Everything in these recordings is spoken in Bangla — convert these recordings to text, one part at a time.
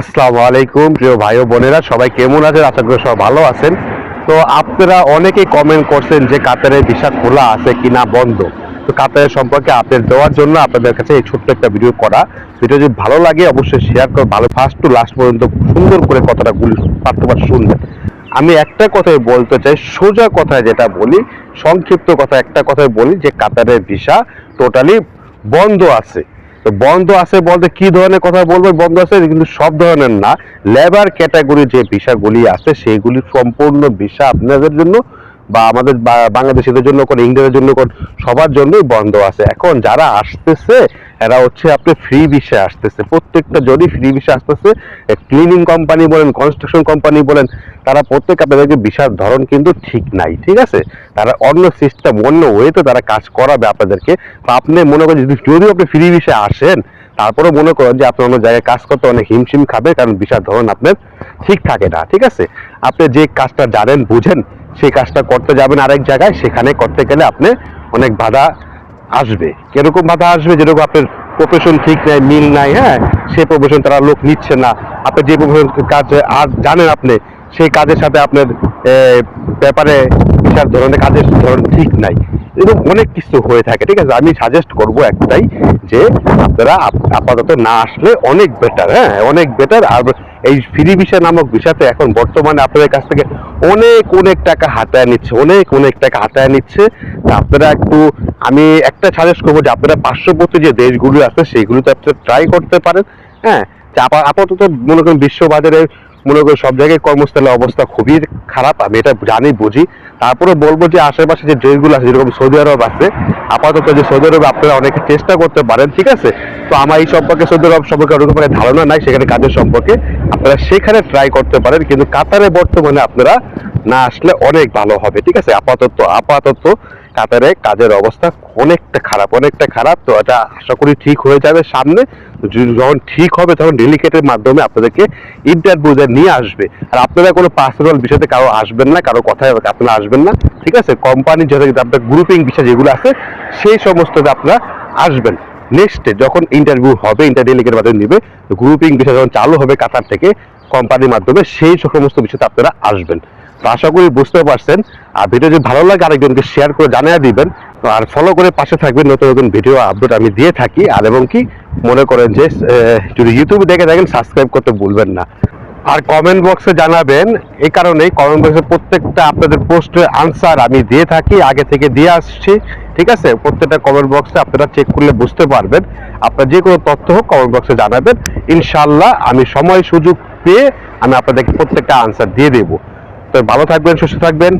আসসালামু আলাইকুম, প্রিয় ভাই ও বোনেরা, সবাই কেমন আছেন? আশা করি সবাই ভালো আছেন। তো আপনারা অনেকেই কমেন্ট করছেন যে কাতারের ভিসা খোলা আছে কিনা বন্ধ। তো কাতারের সম্পর্কে আপডেট দেওয়ার জন্য আপনাদের কাছে এই ছোট্ট একটা ভিডিও করা। ভিডিও যদি ভালো লাগে, অবশ্যই শেয়ার করে ভালো ফার্স্ট টু লাস্ট পর্যন্ত সুন্দর করে কথাটা গুলি পারতে পার শুনবেন। আমি একটা কথাই বলতে চাই, সোজা কথায় যেটা বলি, সংক্ষিপ্ত কথা একটা কথাই বলি যে কাতারের ভিসা টোটালি বন্ধ আছে। তো বন্ধ আছে বলতে কি ধরনের কথা বলব? বন্ধ আছে কিন্তু সব ধরনের না। লেবার ক্যাটাগরি যে ভিসাগুলি আছে সেইগুলি সম্পূর্ণ ভিসা আপনাদের জন্য বা আমাদের বাংলাদেশিদের জন্য কোন ইংরেজের জন্য কোন, সবার জন্যই বন্ধ আছে। এখন যারা আসতেছে এরা হচ্ছে আপনি ফ্রি ভিসা আসতেছে। প্রত্যেকটা জনই ফ্রি ভিসা আসতেছে ক্লিনিং কোম্পানি বলেন কনস্ট্রাকশন কোম্পানি বলেন, তারা প্রত্যেক আপনাদেরকে ভিসার ধরন কিন্তু ঠিক নাই, ঠিক আছে? তারা অন্য সিস্টেম অন্য ওয়েতে তারা কাজ করাবে আপনাদেরকে। তো আপনি মনে করেন যদি যদিও আপনি ফ্রি ভিসা আসেন, তারপরে মনে করেন যে আপনি অন্য জায়গায় কাজ করতে অনেক হিমশিম খাবে কারণ ভিসার ধরন আপনার ঠিক থাকে না, ঠিক আছে? আপনি যে কাজটা জানেন, বুঝেন, সেই কাজটা করতে যাবেন আরেক জায়গায়, সেখানে করতে গেলে আপনি অনেক বাধা আসবে। কীরকম বাধা আসবে? যেরকম আপনার প্রফেশন ঠিক নাই, মিল নাই হ্যাঁ? সেই প্রফেশন তারা লোক নিচ্ছে না। আপনি যে প্রফেশন কাজ, আর জানেন আপনি, সেই কাজের সাথে আপনার ব্যাপারে বিশাল ধরনের কাজের ধরন ঠিক নাই। এরকম অনেক কিছু হয়ে থাকে। ঠিক আছে? আমি সাজেস্ট করব একটাই যে, আপনারা আপাতত না আসলে অনেক বেটার হ্যাঁ? অনেক বেটার আর এই ফ্রি ভিসা নামক বিষয়তে এখন বর্তমানে আপনাদের কাছ থেকে অনেক অনেক টাকা হাতায় নিচ্ছে, অনেক অনেক টাকা হাতায় নিচ্ছে। তা আপনারা একটু, আমি একটা সাজেস্ট করব যে আপনারা পার্শ্ববর্তী যে দেশগুলো আছে, সেইগুলোতে আপনারা ট্রাই করতে পারেন হ্যাঁ? আপাতত মনে করেন বিশ্ববাজারে মনে করেন সব জায়গায় কর্মস্থলের অবস্থা খুবই খারাপ, আমি এটা জানি, বুঝি। তারপরে বলব যে আশেপাশে যে দেশগুলো আছে, যেরকম সৌদি আরব আছে, আপাতত যে সৌদি আরবে আপনারা অনেকে চেষ্টা করতে পারেন, ঠিক আছে? তো আমার এই সম্পর্কে সৌদি আরব সম্পর্কে ওরকম ধারণা নাই, সেখানে কাজের সম্পর্কে। আপনারা সেখানে ট্রাই করতে পারেন, কিন্তু কাতারে বর্তমানে আপনারা না আসলে অনেক ভালো হবে, ঠিক আছে? আপাতত আপাতত কাতারে কাজের অবস্থা অনেকটা খারাপ অনেকটা খারাপ। তো এটা আশা করি ঠিক হয়ে যাবে সামনে। যখন ঠিক হবে, তখন ডেলিকেটের মাধ্যমে আপনাদেরকে ইন্টারভিউতে নিয়ে আসবে। আর আপনারা কোনো পার্সোনাল বিষয়তে কারও আসবেন না, কারও কথায় আপনারা আসবেন না, ঠিক আছে? কোম্পানি যাতে আপনার গ্রুপিং বিষয় যেগুলো আছে, সেই সমস্ততে আপনারা আসবেন। নেক্সটে যখন ইন্টারভিউ হবে ইন্টার ডেলিকেটের মাধ্যমে নিবে গ্রুপিং বিষয় যখন চালু হবে কাতার থেকে কোম্পানির মাধ্যমে, সেই সমস্ত বিষয়তে আপনারা আসবেন। তো আশা করি বুঝতে পারছেন। আর ভিডিও যদি ভালো লাগে, আরেকজনকে শেয়ার করে জানিয়ে দিবেন। আর ফলো করে পাশে থাকবেন, নতুন নতুন ভিডিও আপডেট আমি দিয়ে থাকি। আর এবং কি, মনে করেন যে যদি ইউটিউবে দেখে থাকেন সাবস্ক্রাইব করতে ভুলবেন না। আর কমেন্ট বক্সে জানাবেন, এই কারণেই কমেন্ট বক্সে প্রত্যেকটা আপনাদের পোস্টের আনসার আমি দিয়ে থাকি, আগে থেকে দিয়ে আসছি। ঠিক আছে? প্রত্যেকটা কমেন্ট বক্সে আপনারা চেক করলে বুঝতে পারবেন। আপনার যে কোনো তথ্য হোক কমেন্ট বক্সে জানাবেন। ইনশাল্লাহ আমি সময় সুযোগ পেয়ে আমি আপনাদেরকে প্রত্যেকটা আনসার দিয়ে দেবো। তো ভালো থাকবেন, সুস্থ থাকবেন।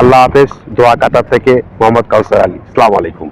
আল্লাহ হাফেজ। দোয়া কাতার থেকে মোহাম্মদ কাউসার আলী। আসসালামু আলাইকুম।